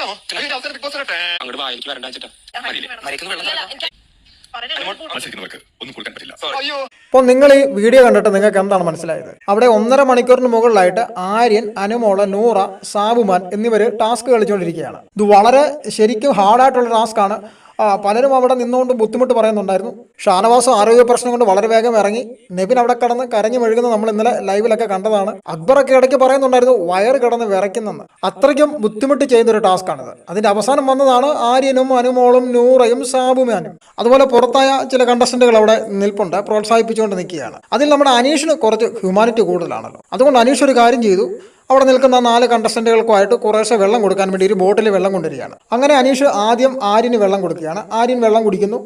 അങ്ങോട്ട് വായിലേക്ക് വരണ്ട വെച്ചിട്ടാ. മരിക്കുന്ന വെള്ളം മത്സരിക്കുന്നവർക്ക് ഒന്നും കൊടുക്കാൻ പറ്റില്ല. അപ്പോൾ നിങ്ങൾ ഈ വീഡിയോ കണ്ടിട്ട് നിങ്ങൾക്ക് എന്താണ് മനസ്സിലായത്? അവിടെ ഒന്നര മണിക്കൂറിന് മുകളിലായിട്ട് ആര്യൻ അനുമോള നൂറ സാബുമാൻ എന്നിവർ ടാസ്ക് കളിച്ചുകൊണ്ടിരിക്കുകയാണ്. ഇത് വളരെ ശരിക്കും ഹാർഡായിട്ടുള്ള ടാസ്ക് ആ, പലരും അവിടെ നിന്നുകൊണ്ട് ബുദ്ധിമുട്ട് പറയുന്നുണ്ടായിരുന്നു. ഷാനവാസ് ആരോഗ്യ പ്രശ്നം കൊണ്ട് വളരെ വേഗം ഇറങ്ങി. നെബിൻ അവിടെ കടന്ന് കരഞ്ഞു മെഴുകുന്നത് നമ്മൾ ഇന്നലെ ലൈവിലൊക്കെ കണ്ടതാണ്. അക്ബറൊക്കെ ഇടയ്ക്ക് പറയുന്നുണ്ടായിരുന്നു വയർ കിടന്ന് വിറയ്ക്കുന്നെന്ന്. അത്രയ്ക്കും ബുദ്ധിമുട്ട് ചെയ്യുന്ന ഒരു ടാസ്ക്കാണിത് അതിന്റെ അവസാനം വന്നതാണ് ആര്യനും അനുമോളും നൂറയും സാബുമാനും അതുപോലെ പുറത്തായ ചില കണ്ടസ്റ്റന്റുകൾ അവിടെ നിൽപ്പുണ്ട് പ്രോത്സാഹിപ്പിച്ചുകൊണ്ട് നിൽക്കുകയാണ്. അതിൽ നമ്മുടെ അനീഷിന് കുറച്ച് ഹ്യൂമാനിറ്റി കൂടുതലാണല്ലോ. അതുകൊണ്ട് അനീഷ് ഒരു കാര്യം ചെയ്തു. അവിടെ നിൽക്കുന്ന നാല് കണ്ടസ്റ്റന്റുകൾക്കുമായിട്ട് കുറേശ്ശെ വെള്ളം കൊടുക്കാൻ വേണ്ടി ഒരു ബോട്ടിൽ വെള്ളം കൊണ്ടുവരികയാണ്. അങ്ങനെ അനീഷ് ആദ്യം ആര്യന് വെള്ളം കൊടുക്കുകയാണ്. ആര്യൻ വെള്ളം കുടിക്കുന്നു.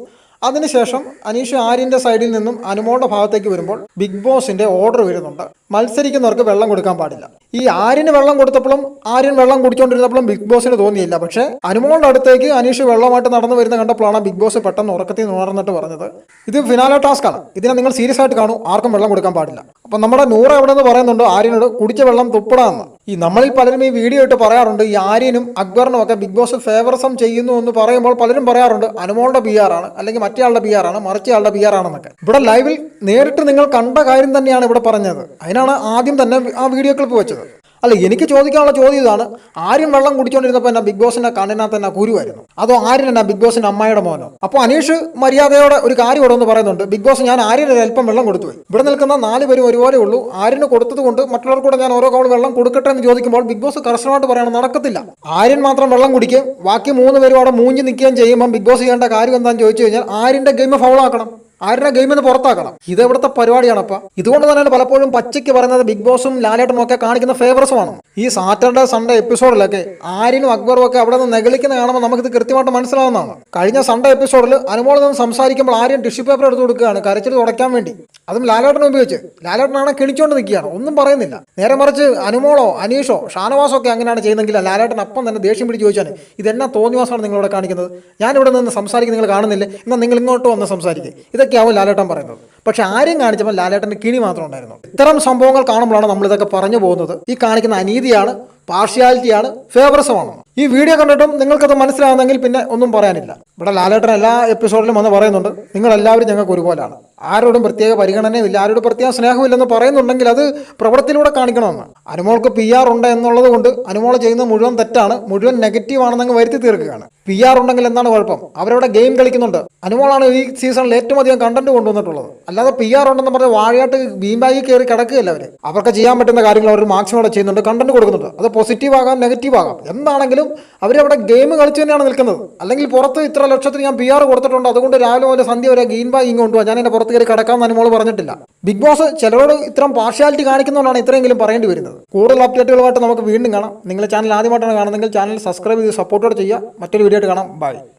അതിനുശേഷം അനീഷ് ആര്യന്റെ സൈഡിൽ നിന്നും അനുമോളുടെ ഭാഗത്തേക്ക് വരുമ്പോൾ ബിഗ് ബോസിന്റെ ഓർഡർ വരുന്നുണ്ട്. മത്സരിക്കുന്നവർക്ക് വെള്ളം കൊടുക്കാൻ പാടില്ല. ഈ ആര്യന് വെള്ളം കൊടുത്തപ്പോഴും ആര്യൻ വെള്ളം കുടിച്ചുകൊണ്ടിരുന്നപ്പോഴും ബിഗ് ബോസിന് തോന്നിയില്ല. പക്ഷേ അനുമോളുടെ അടുത്തേക്ക് അനീഷ് വെള്ളമായിട്ട് നടന്നു വരുന്ന കണ്ടപ്പോഴാണ് ബിഗ് ബോസ് പെട്ടെന്ന് ഉറക്കത്തിൽ ഉണർന്നിട്ട് പറഞ്ഞത്. ഇത് ഫിനാലോ ടാസ്ക് ആണ് ഇതിനെ നിങ്ങൾ സീരിയസ് ആയിട്ട് കാണൂ. ആർക്കും വെള്ളം കൊടുക്കാൻ പാടില്ല. അപ്പൊ നമ്മുടെ നൂറ എവിടെ നിന്ന് പറയുന്നുണ്ട്? ആര്യനോട് കുടിച്ച വെള്ളം തുപ്പടാന്ന്. ഈ നമ്മളിൽ പലരും ഈ വീഡിയോ ഇട്ട് പറയാറുണ്ട് ഈ ആര്യനും അക്ബറിനും ഒക്കെ ബിഗ് ബോസ് ഫേവറസം ചെയ്യുന്നു എന്ന് പറയുമ്പോൾ പലരും പറയാറുണ്ട് അനുമോളുടെ ബി ആണ് അല്ലെങ്കിൽ മറ്റേ ആളുടെ ബി ആണ് മറിച്ച ആളുടെ ബി ആർ ഇവിടെ ലൈവിൽ നേരിട്ട് നിങ്ങൾ കണ്ട കാര്യം തന്നെയാണ് ഇവിടെ പറഞ്ഞത്. അതിനാണ് ആദ്യം തന്നെ ആ വീഡിയോ ക്ലിപ്പ് വെച്ചത്. അല്ല എനിക്ക് ചോദിക്കാനുള്ള ചോദ്യം ഇതാണ്. ആര്യൻ വെള്ളം കുടിച്ചോണ്ടിരുന്നപ്പോൾ എന്നാ ബിഗ് ബോസിന്റെ കണ്ണിനകത്ത് എന്നാ കുരുവായിരുന്നു അതോ ആര്യൻ എന്നാ ബിഗ് ബോസിന്റെ അമ്മയുടെ മോനോ? അപ്പോൾ അനീഷ് മര്യാദയോടെ ഒരു കാര്യം ഇവിടെ ഒന്ന് പറയുന്നുണ്ട്. ബിഗ് ബോസ് ഞാൻ ആര്യന് അല്പം വെള്ളം കൊടുത്തു ഇവിടെ നിൽക്കുന്ന നാല് പേരും ഒരുപോലെ ഉള്ളൂ. ആര്യന് കൊടുത്തത് കൊണ്ട് മറ്റുള്ളവർക്കൂടെ ഞാൻ ഓരോ കവൾ വെള്ളം കൊടുക്കട്ടെ എന്ന് ചോദിക്കുമ്പോൾ ബിഗ് ബോസ് കർശനമായിട്ട് പറയണം നടക്കത്തില്ല. ആര്യൻ മാത്രം വെള്ളം കുടിക്കുകയും ബാക്കി മൂന്ന് പേരും അവിടെ മൂഞ്ഞ് നിൽക്കുകയും ചെയ്യുമ്പോൾ ബിഗ് ബോസ് ചെയ്യേണ്ട കാര്യം എന്താണെന്ന് ചോദിച്ചു കഴിഞ്ഞാൽ ആര്യന്റെ ഗെയിം ഫൗളാക്കണം ആരുടെ ഗെയിമിൽ നിന്ന് പുറത്താക്കണം. ഇത് ഇവിടുത്തെ പരിപാടിയാണപ്പ? ഇതുകൊണ്ട് തന്നെയാണ് പലപ്പോഴും പച്ചയ്ക്ക് പറയുന്നത് ബിഗ് ബോസും ലാലേട്ടനും ഒക്കെ കാണിക്കുന്ന ഫേവറസുമാണ് ഈ സാറ്റർഡേ സൺഡേ എപ്പിസോഡിലൊക്കെ ആരിനും അക്ബറും ഒക്കെ അവിടെ നിന്ന് നെഗളിക്കുന്ന കാണുമ്പോൾ നമുക്കിത് കൃത്യമായിട്ട് മനസ്സിലാവുന്നതാണ്. കഴിഞ്ഞ സൺഡേ എപ്പിസോഡിൽ അനുമോളിൽ നിന്ന് സംസാരിക്കുമ്പോൾ ആര്യൻ ടിഷ്യൂ പേപ്പർ എടുത്ത് കൊടുക്കുകയാണ്. കരച്ചിൽ തുടയ്ക്കാൻ വേണ്ടി. അതും ലാലേട്ടനെ ഉപയോഗിച്ച്. ലാലേട്ടനാണ് കിണിച്ചുകൊണ്ട് നിൽക്കുകയാണ് ഒന്നും പറയുന്നില്ല. നേരെ മറിച്ച് അനുമോളോ അനീഷോ ഷാനവാസോ ഒക്കെ അങ്ങനെയാണ് ചെയ്യുന്നെങ്കിൽ ലാലേട്ടൻ അപ്പം തന്നെ ദേഷ്യം പിടിച്ച് ചോദിച്ചാൽ ഇതെന്നാ തോന്നിവാസമാണ് നിങ്ങളോട് കാണിക്കുന്നത്? ഞാനിവിടെ നിന്ന് സംസാരിക്കുന്ന നിങ്ങൾ കാണുന്നില്ല? എന്നാൽ നിങ്ങൾ ഇങ്ങോട്ട് വന്ന് സംസാരിക്കുക ഇതൊക്കെയാവും ലാലേട്ടൻ പറയുന്നത്. പക്ഷെ ആരും കാണിച്ചപ്പോൾ ലാലേട്ടന്റെ കിണി മാത്രം ഉണ്ടായിരുന്നു. ഇത്തരം സംഭവങ്ങൾ കാണുമ്പോഴാണ് നമ്മൾ ഇതൊക്കെ പറഞ്ഞു പോകുന്നത്. ഈ കാണിക്കുന്ന അനീതിയാണ് പാർഷ്യാലിറ്റിയാണ് ഫേവറസമാണ്. ഈ വീഡിയോ കണ്ടിട്ടും നിങ്ങൾക്കത് മനസ്സിലാവുന്നെങ്കിൽ പിന്നെ ഒന്നും പറയാനില്ല. ഇവിടെ ലാലേട്ടൻ എല്ലാ എപ്പിസോഡിലും വന്ന് പറയുന്നുണ്ട് നിങ്ങളെല്ലാവരും ഞങ്ങൾക്ക് ഒരുപോലാണ്. ആരോടും പ്രത്യേക പരിഗണനയില്ല ആരോടും പ്രത്യേക സ്നേഹമില്ലെന്ന് പറയുന്നുണ്ടെങ്കിൽ അത് പ്രവൃത്തിയിലൂടെ കാണിക്കണമെന്ന്. അനുമോൾക്ക് പി ആർ ഉണ്ട് എന്നുള്ളത് കൊണ്ട് അനുമോൾ ചെയ്യുന്നത് മുഴുവൻ തെറ്റാണ് മുഴുവൻ നെഗറ്റീവ് ആണെന്നങ്ങ് വരുത്തി തീർക്കുകയാണ്. പി ആർ ഉണ്ടെങ്കിൽ എന്താണ് കുഴപ്പം? അവരവിടെ ഗെയിം കളിക്കുന്നുണ്ട്. അനുമോളാണ് ഈ സീസണിൽ ഏറ്റവും അധികം കണ്ടന്റ് കൊണ്ടുവന്നിട്ടുള്ളത്. അല്ലാതെ പി ആർ ഉണ്ടെന്ന് പറഞ്ഞ് വാഴയായിട്ട് ബീംബാഗി കയറി കിടക്കുകയല്ല അവർ അവർക്ക് ചെയ്യാൻ പറ്റുന്ന കാര്യങ്ങൾ അവർ മാക്സിമം ചെയ്യുന്നുണ്ട് കണ്ടന്റ് കൊടുക്കുന്നുണ്ട്. അത് പോസിറ്റീവ് ആകാം നെഗറ്റീവ് ആകാം. എന്താണെങ്കിലും അവരവിടെ ഗെയിം കളിച്ച് തന്നെയാണ് നിൽക്കുന്നത്. അല്ലെങ്കിൽ പുറത്ത് ഇത്ര ലക്ഷത്തിന് ഞാൻ പി ആർ കൊടുത്തിട്ടുണ്ട്. അതുകൊണ്ട് രാവിലെ മുതൽ സന്ധ്യ വരെ ഗെയിം ബാഗ് ഇങ്ങ് കൊണ്ടുപോകാം ഞാൻ എന്റെ പുറത്ത് കയറി കിടക്കാമെന്ന് അനുമോൾ പറഞ്ഞിട്ടില്ല. ബിഗ് ബോസ് ചിലരോട് ഇത്രയും പാർഷ്യാലിറ്റി കാണിക്കുന്നതുകൊണ്ടാണ് ഇത്രയെങ്കിലും പറയേണ്ടി വരുന്നത്. കൂടുതൽ അപ്ഡേറ്റുകളുമായിട്ട് നമുക്ക് വീണ്ടും കാണാം. നിങ്ങൾ ചാനൽ ആദ്യമായിട്ടാണ് കാണുന്നതെങ്കിൽ ചാനൽ സബ്സ്ക്രൈബ് ചെയ്ത് സപ്പോർട്ടോടെ ചെയ്യുക. മറ്റൊരു വീഡിയോ ആയിട്ട് കാണാം. ബൈ